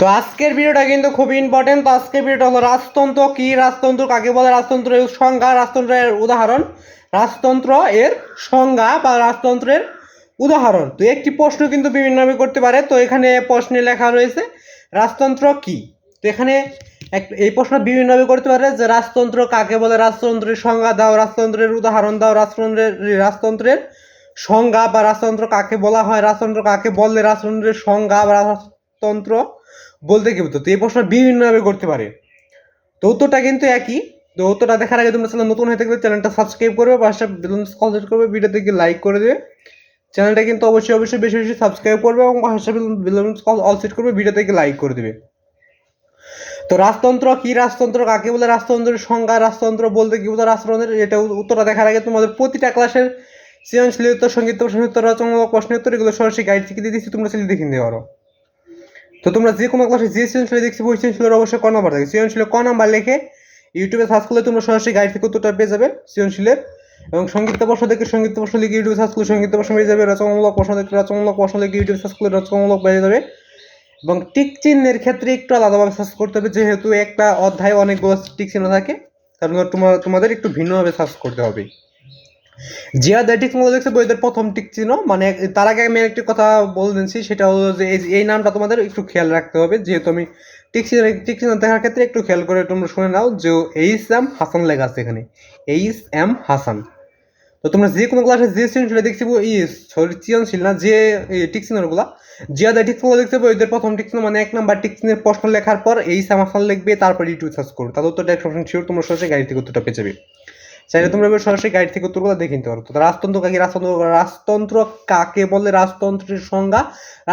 তো আজকের ভিডিওটা কিন্তু খুব ইম্পর্টেন্ট তো আজকের ভিডিওটা হলো রাজতন্ত্র, কি রাজতন্ত্র, কাকে বলে রাজতন্ত্রের সংজ্ঞা, রাজতন্ত্রের উদাহরণ, রাজতন্ত্র এর সংজ্ঞা বা রাজতন্ত্রের উদাহরণ। তো একটি প্রশ্ন কিন্তু বিভিন্নভাবে করতে পারে। তো এখানে প্রশ্নে লেখা রয়েছে, রাজতন্ত্র কি? তো এখানে এই প্রশ্ন বিভিন্নভাবে করতে পারে যে রাজতন্ত্র কাকে বলে? রাজতন্ত্রের সংজ্ঞা দাও, রাজতন্ত্রের উদাহরণ দাও, রাজতন্ত্রের রাজতন্ত্রের সংজ্ঞা বা রাজতন্ত্র কাকে বলা হয়? রাজতন্ত্র কাকে বললে রাজতন্ত্রের সংজ্ঞা বা রাজতন্ত্র বলতে কি তো এই প্রশ্ন বিভিন্নভাবে করতে পারে। তো উত্তরটা কিন্তু একই। তো উত্তরটা দেখার আগে তোমরা চ্যানেল নতুন হয়ে থাকলে চ্যানেলটা সাবস্ক্রাইব করবে, পাশে কনসেপ্ট করবে ভিডিওতে গিয়ে লাইক করে দেবে। চ্যানেলটা কিন্তু অবশ্যই অবশ্যই বেশি বেশি সাবস্ক্রাইব করবে এবং পাশে অল সেট করবে ভিডিওতে গিয়ে লাইক করে দেবে। তো রাজতন্ত্র কি? রাজতন্ত্র কাকে বলে? রাজতন্ত্রের সংজ্ঞা, রাজতন্ত্র বলতে কি বলে রাজতন্ত্রের এটা উত্তরটা দেখার আগে তোমাদের প্রতিটা ক্লাসের সৃজনশীল উত্তর সংগীত প্রশ্নোত্তর রচনামূলক প্রশ্নের উত্তর, এগুলো সরাসরি গাইড থেকে দিয়ে দিচ্ছি, তোমরা সেগুলো দেখে নিতে পারো। তো তোমরা যে কোনো ক্লাসে যে সৃজনশীল দেখছি, ওই সৃজনশীলের অবশ্যই ক নাম্বার থাকে সৃজনশীলের ক নাম্বার লিখে ইউটিউবে সার্চ করলে তোমরা সরাসরি গাইড থেকে উত্তরটা পেয়ে যাবে সৃজনশীলের। এবং সংগীত প্রশ্ন দেখে সংগীত প্রশ্ন লিখে ইউটিউবে সার্চ করলে সংগীত প্রশ্ন পেয়ে যাবে। রচনামূলক প্রশ্ন দেখে রচনামূলক প্রশ্ন লিখে ইউটিউবে সার্চ করলে রচনামূলক পেয়ে যাবে। এবং টিক চিহ্নের ক্ষেত্রে একটু আলাদাভাবে সার্চ করতে হবে, যেহেতু একটা অধ্যায়ে অনেকগুলো টিক চিহ্ন থাকে। তার তোমার তোমাদের একটু ভিন্নভাবে সার্চ করতে হবে। জিয়াদের টিক চিহ্ন দেখছে বইদের প্রথম টিক চিহ্ন। মানে তার আগে আমি একটি কথা বলে দিচ্ছি, সেটা হলো যে এই নামটা তোমাদের একটু খেয়াল রাখতে হবে। যেহেতু আমি টিক চিহ্ন টিক চিহ্ন দেখার ক্ষেত্রে একটু খেয়াল করে তোমরা শুনে নাও যে এইচ এম হাসান লেখা আছে এখানে। H M Hasan. তো তোমরা যে কোনো ক্লাসে যে সৃজনশীল দেখছি ই সরি, সৃজনশীল না, যে টিক চিহ্নগুলো, জিয়াদা টিক চিহ্ন দেখতে পাবো প্রথম টিক চিহ্ন মানে এক নাম্বার টিক চিহ্নের প্রশ্ন লেখার পর এই সামাসাল লিখবে, তারপর ইউটিউব সার্চ করো তাহলে উত্তরটা একশো শিওর তোমরা সরাসরি গাড়ি থেকে উত্তরটা পেয়ে যাবে। চাইলে তোমরা এবার সরাসরি গাইড থেকে উত্তরগুলো দেখে নিতে পারো। তো রাজতন্ত্র কাকে? রাজতন্ত্র রাজতন্ত্র কাকে বলে? রাজতন্ত্রের সংজ্ঞা?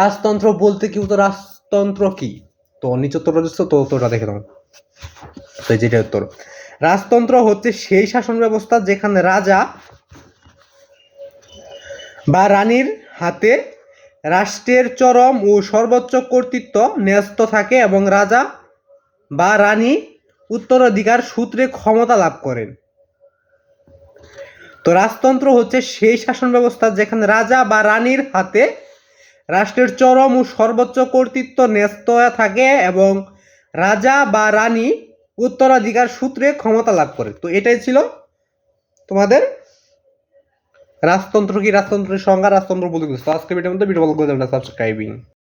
রাজতন্ত্র বলতে কি তো রাজতন্ত্র কি? তো নিচে উত্তরটা দিচ্ছে তো উত্তরটা দেখে নাও। তো যেটা উত্তর। রাজতন্ত্র হচ্ছে সেই শাসন ব্যবস্থা যেখানে রাজা বা রানীর হাতে রাষ্ট্রের চরম ও সর্বোচ্চ কর্তৃত্ব ন্যস্ত থাকে এবং রাজা বা রানী উত্তরাধিকার সূত্রে ক্ষমতা লাভ করেন। তো রাজতন্ত্র হচ্ছে সেই শাসন ব্যবস্থা যেখানে রাজা বা রানীর হাতে রাষ্ট্রের চরম ও সর্বোচ্চ কর্তৃত্ব ন্যস্ত থাকে এবং রাজা বা রানী উত্তরাধিকার সূত্রে ক্ষমতা লাভ করে। তো এটাই ছিল তোমাদের রাজতন্ত্র কি রাজতন্ত্রের সংজ্ঞা, রাজতন্ত্র বলে তো আজকে ভিডিওর মধ্যে ভিডিও করে সাবস্ক্রাইবিং